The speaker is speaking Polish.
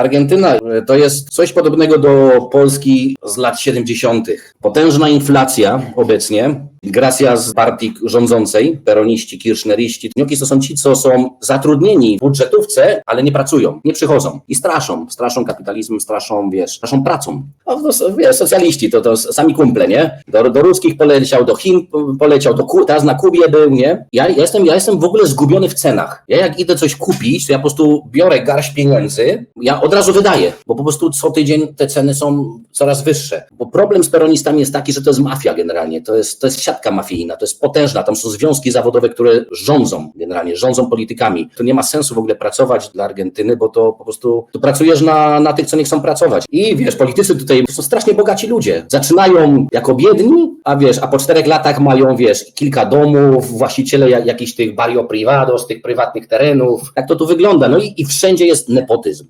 Argentyna to jest coś podobnego do Polski z lat 70. Potężna inflacja obecnie, gracja z partii rządzącej, peroniści, kirchneriści. Gnioki to są ci, co są zatrudnieni w budżetówce, ale nie pracują, nie przychodzą i straszą, straszą kapitalizmem, straszą, wiesz, straszą pracą. No, to, wiesz, socjaliści to, to sami kumple, nie? Do, do ruskich poleciał, do Chin poleciał, do Ku- teraz na Kubie był, nie? Ja, ja, jestem, ja jestem w ogóle zgubiony w cenach. Ja jak idę coś kupić, to ja po prostu biorę garść pieniędzy, ja od razu wydaję, bo po prostu co tydzień te ceny są coraz wyższe. Bo problem z peronistami jest taki, że to jest mafia generalnie, to jest, to jest siatka mafijna, to jest potężna, tam są związki zawodowe, które rządzą generalnie, rządzą politykami. To nie ma sensu w ogóle pracować dla Argentyny, bo to po prostu tu pracujesz na, na tych, co nie chcą pracować. I wiesz, politycy tutaj to są strasznie bogaci ludzie. Zaczynają jako biedni, a wiesz, a po czterech latach mają, wiesz, kilka domów, właściciele jak, jakichś tych barrio privados, tych prywatnych terenów. Jak to tu wygląda? No i, i wszędzie jest nepotyzm.